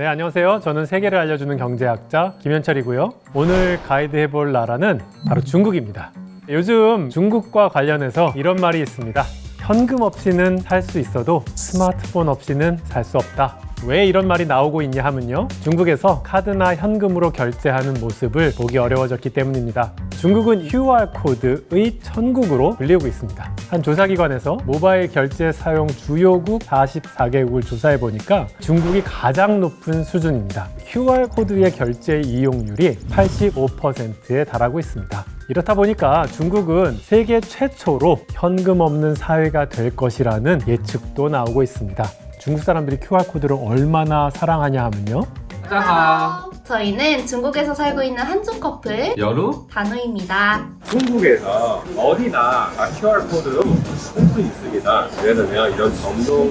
네, 안녕하세요. 저는 세계를 알려주는 경제학자 김현철이고요. 오늘 가이드 해볼 나라는 바로 중국입니다. 요즘 중국과 관련해서 이런 말이 있습니다. 현금 없이는 살 수 있어도 스마트폰 없이는 살 수 없다. 왜 이런 말이 나오고 있냐 하면요. 중국에서 카드나 현금으로 결제하는 모습을 보기 어려워졌기 때문입니다. 중국은 QR코드의 천국으로 불리고 있습니다. 한 조사기관에서 모바일 결제 사용 주요국 44개국을 조사해 보니까 중국이 가장 높은 수준입니다. QR코드의 결제 이용률이 85%에 달하고 있습니다. 이렇다 보니까 중국은 세계 최초로 현금 없는 사회가 될 것이라는 예측도 나오고 있습니다. 중국 사람들이 QR코드를 얼마나 사랑하냐 하면요. 大家好， 저희는 중국에서 살고 있는 한중 커플 여루 단우입니다. 중국에서 어디나 다 QR코드로 쓸 수 있습니다. 예를 들면 이런 전동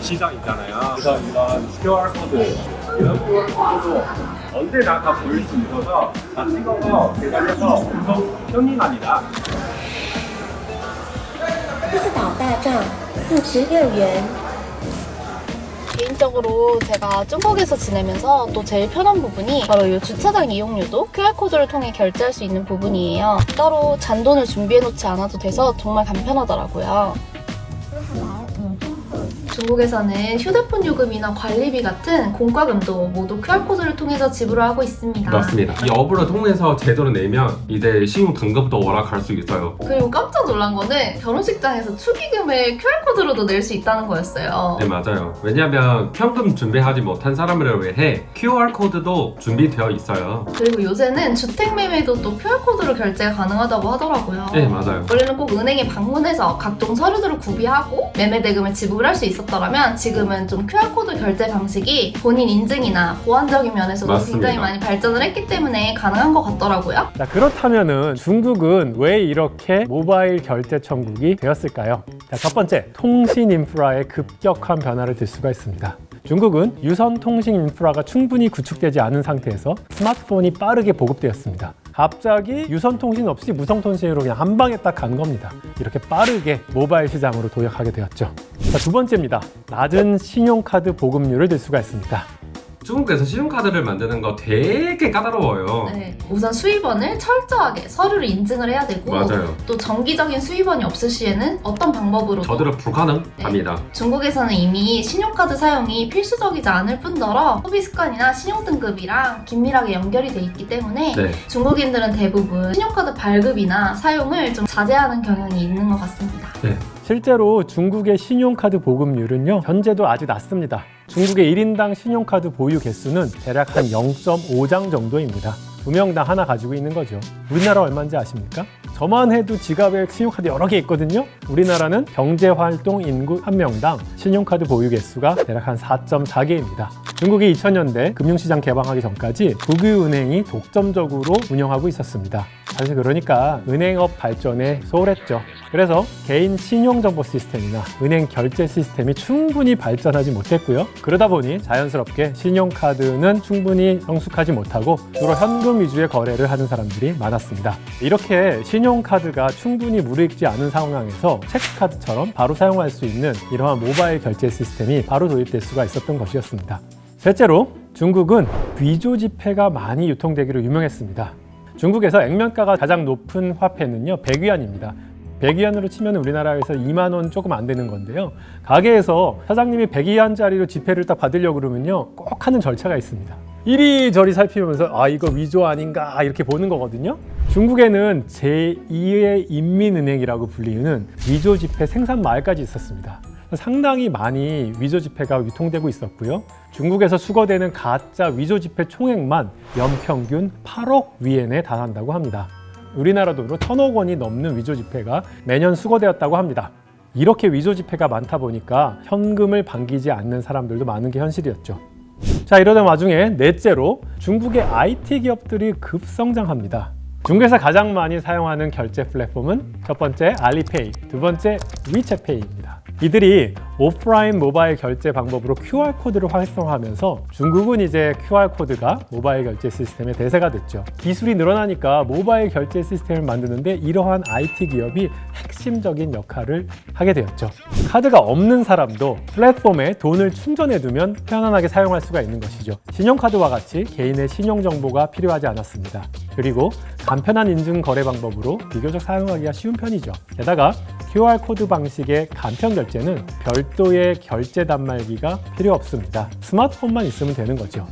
시장 있잖아요. 그래서 이런 QR코드, 이런 QR코드도 언제나 다 보일 수 있어서 다 찍어서 대관해서 엄청 편리합니다. 支付宝大账四十六元。 개인적으로 제가 중국에서 지내면서 또 제일 편한 부분이 바로 이 주차장 이용료도 QR코드를 통해 결제할 수 있는 부분이에요. 따로 잔돈을 준비해 놓지 않아도 돼서 정말 간편하더라고요. 중국에서는 휴대폰 요금이나 관리비 같은 공과금도 모두 QR코드를 통해서 지불하고 있습니다. 맞습니다. 이 어플을 통해서 제도를 내면 이제 신용 등급도 월락할 수 있어요. 그리고 깜짝 놀란 거는 결혼식장에서 축의금을 QR코드로도 낼 수 있다는 거였어요. 네 맞아요. 왜냐하면 현금 준비하지 못한 사람을 위해 QR 코드도 준비되어 있어요. 그리고 요새는 주택 매매도 또 QR코드로 결제가 가능하다고 하더라고요. 네 맞아요. 원래는 꼭 은행에 방문해서 각종 서류들을 구비하고 매매 대금을 지불할 수 있었 더라면 지금은 좀 QR코드 결제 방식이 본인 인증이나 보안적인 면에서도 맞습니다. 굉장히 많이 발전을 했기 때문에 가능한 것 같더라고요. 자, 그렇다면은 중국은 왜 이렇게 모바일 결제 천국이 되었을까요? 자, 첫 번째, 통신 인프라의 급격한 변화를 들 수가 있습니다. 중국은 유선 통신 인프라가 충분히 구축되지 않은 상태에서 스마트폰이 빠르게 보급되었습니다. 갑자기 유선 통신 없이 무선 통신으로 그냥 한 방에 딱 간 겁니다. 이렇게 빠르게 모바일 시장으로 도약하게 되었죠. 자, 두 번째입니다. 낮은 신용카드 보급률을 들 수가 있습니다. 중국에서 신용카드를 만드는 거 되게 까다로워요. 네. 우선 수입원을 철저하게 서류를 인증을 해야 되고 맞아요. 또 정기적인 수입원이 없을 시에는 어떤 방법으로도 저들은 불가능합니다. 중국에서는 이미 신용카드 사용이 필수적이지 않을 뿐더러 소비 습관이나 신용 등급이랑 긴밀하게 연결이 돼 있기 때문에 네. 중국인들은 대부분 신용카드 발급이나 사용을 좀 자제하는 경향이 있는 것 같습니다. 실제로 중국의 신용카드 보급률은요, 현재도 아주 낮습니다. 중국의 1인당 신용카드 보유 개수는 대략 한 0.5장 정도입니다. 두 명당 하나 가지고 있는 거죠. 우리나라 얼마인지 아십니까? 저만 해도 지갑에 신용카드 여러 개 있거든요. 우리나라는 경제활동 인구 한 명당 신용카드 보유 개수가 대략 한 4.4개입니다. 중국이 2000년대 금융시장 개방하기 전까지 국유은행이 독점적으로 운영하고 있었습니다. 사실 그러니까 은행업 발전에 소홀했죠. 그래서 개인 신용정보 시스템이나 은행 결제 시스템이 충분히 발전하지 못했고요. 그러다 보니 자연스럽게 신용카드는 충분히 성숙하지 못하고 주로 현금 위주의 거래를 하는 사람들이 많았습니다. 이렇게 신용카드가 충분히 무르익지 않은 상황에서 체크카드처럼 바로 사용할 수 있는 이러한 모바일 결제 시스템이 바로 도입될 수가 있었던 것이었습니다. 셋째로 중국은 위조 지폐가 많이 유통되기로 유명했습니다. 중국에서 액면가가 가장 높은 화폐는요, 100위안입니다. 100위안으로 치면 우리나라에서 2만 원 조금 안 되는 건데요. 가게에서 사장님이 100위안짜리로 지폐를 딱 받으려고 그러면요, 꼭 하는 절차가 있습니다. 이리저리 살피면서 아 이거 위조 아닌가 이렇게 보는 거거든요. 중국에는 제2의 인민은행이라고 불리는 위조 지폐 생산 마을까지 있었습니다. 상당히 많이 위조 지폐가 유통되고 있었고요. 중국에서 수거되는 가짜 위조 지폐 총액만 연평균 8억 위엔에 달한다고 합니다. 우리나라 돈으로 천억 원이 넘는 위조 지폐가 매년 수거되었다고 합니다. 이렇게 위조 지폐가 많다 보니까 현금을 반기지 않는 사람들도 많은 게 현실이었죠. 자, 이러던 와중에 넷째로 중국의 IT 기업들이 급성장합니다. 중국에서 가장 많이 사용하는 결제 플랫폼은 첫 번째 알리페이, 두 번째 위챗페이입니다. 이들이 오프라인 모바일 결제 방법으로 QR코드를 활성화하면서 중국은 이제 QR코드가 모바일 결제 시스템의 대세가 됐죠. 기술이 늘어나니까 모바일 결제 시스템을 만드는데 이러한 IT 기업이 핵심적인 역할을 하게 되었죠. 카드가 없는 사람도 플랫폼에 돈을 충전해두면 편안하게 사용할 수가 있는 것이죠. 신용카드와 같이 개인의 신용 정보가 필요하지 않았습니다. 그리고 간편한 인증 거래 방법으로 비교적 사용하기가 쉬운 편이죠. 게다가 QR코드 방식의 간편 결제는 별도의 결제 단말기가 필요 없습니다. 스마트폰만 있으면 되는 거죠.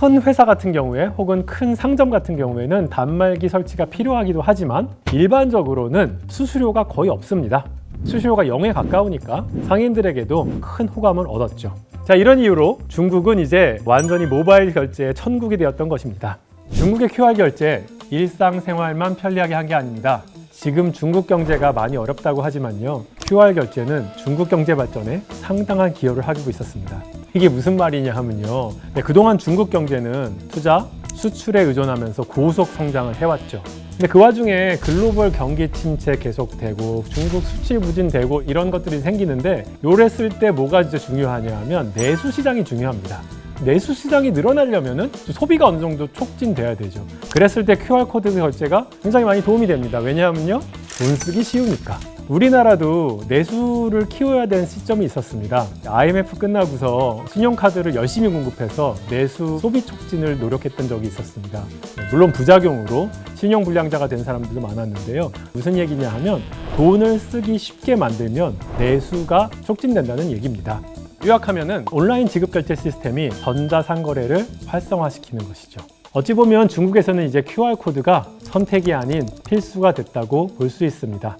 큰 회사 같은 경우에 혹은 큰 상점 같은 경우에는 단말기 설치가 필요하기도 하지만 일반적으로는 수수료가 거의 없습니다. 수수료가 0에 가까우니까 상인들에게도 큰 호감을 얻었죠. 자, 이런 이유로 중국은 이제 완전히 모바일 결제의 천국이 되었던 것입니다. 중국의 QR 결제 일상생활만 편리하게 한 게 아닙니다. 지금 중국 경제가 많이 어렵다고 하지만요. QR 결제는 중국 경제 발전에 상당한 기여를 하고 있었습니다. 이게 무슨 말이냐 하면요. 네, 그동안 중국 경제는 투자, 수출에 의존하면서 고속 성장을 해왔죠. 근데 그 와중에 글로벌 경기 침체 계속되고 중국 수출 부진되고 이런 것들이 생기는데 요랬을 때 뭐가 진짜 중요하냐 하면 내수 시장이 중요합니다. 내수 시장이 늘어나려면은 소비가 어느 정도 촉진돼야 되죠. 그랬을 때 QR 코드 결제가 굉장히 많이 도움이 됩니다. 왜냐하면요, 돈 쓰기 쉬우니까. 우리나라도 내수를 키워야 되는 시점이 있었습니다. IMF 끝나고서 신용카드를 열심히 공급해서 내수 소비 촉진을 노력했던 적이 있었습니다. 물론 부작용으로 신용 불량자가 된 사람들도 많았는데요. 무슨 얘기냐 하면 돈을 쓰기 쉽게 만들면 내수가 촉진된다는 얘기입니다. 요약하면은 온라인 지급 결제 시스템이 전자상거래를 활성화시키는 것이죠. 어찌 보면 중국에서는 이제 QR코드가 선택이 아닌 필수가 됐다고 볼 수 있습니다.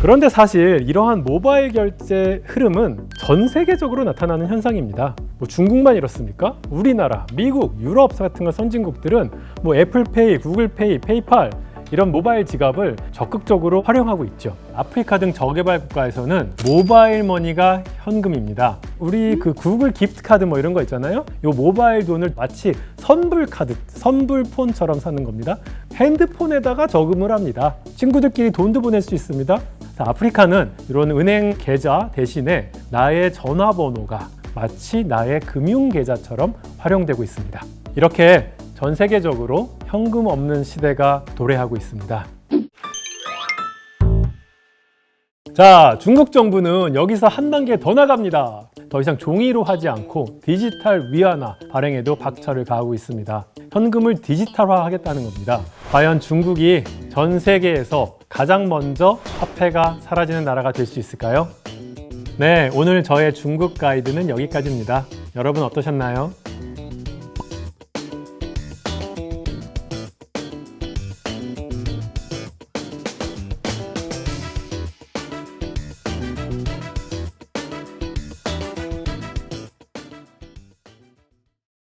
그런데 사실 이러한 모바일 결제 흐름은 전 세계적으로 나타나는 현상입니다. 뭐 중국만 이렇습니까? 우리나라, 미국, 유럽 같은 거 선진국들은 뭐 애플페이, 구글페이, 페이팔 이런 모바일 지갑을 적극적으로 활용하고 있죠. 아프리카 등 저개발 국가에서는 모바일 머니가 현금입니다. 우리 그 구글 기프트 카드 뭐 이런 거 있잖아요. 요 모바일 돈을 마치 선불 카드, 선불 폰처럼 사는 겁니다. 핸드폰에다가 저금을 합니다. 친구들끼리 돈도 보낼 수 있습니다. 자, 아프리카는 이런 은행 계좌 대신에 나의 전화번호가 마치 나의 금융 계좌처럼 활용되고 있습니다. 이렇게 전 세계적으로 현금 없는 시대가 도래하고 있습니다. 자, 중국 정부는 여기서 한 단계 더 나갑니다. 더 이상 종이로 하지 않고 디지털 위안화 발행에도 박차를 가하고 있습니다. 현금을 디지털화 하겠다는 겁니다. 과연 중국이 전 세계에서 가장 먼저 화폐가 사라지는 나라가 될 수 있을까요? 네, 오늘 저의 중국 가이드는 여기까지입니다. 여러분 어떠셨나요?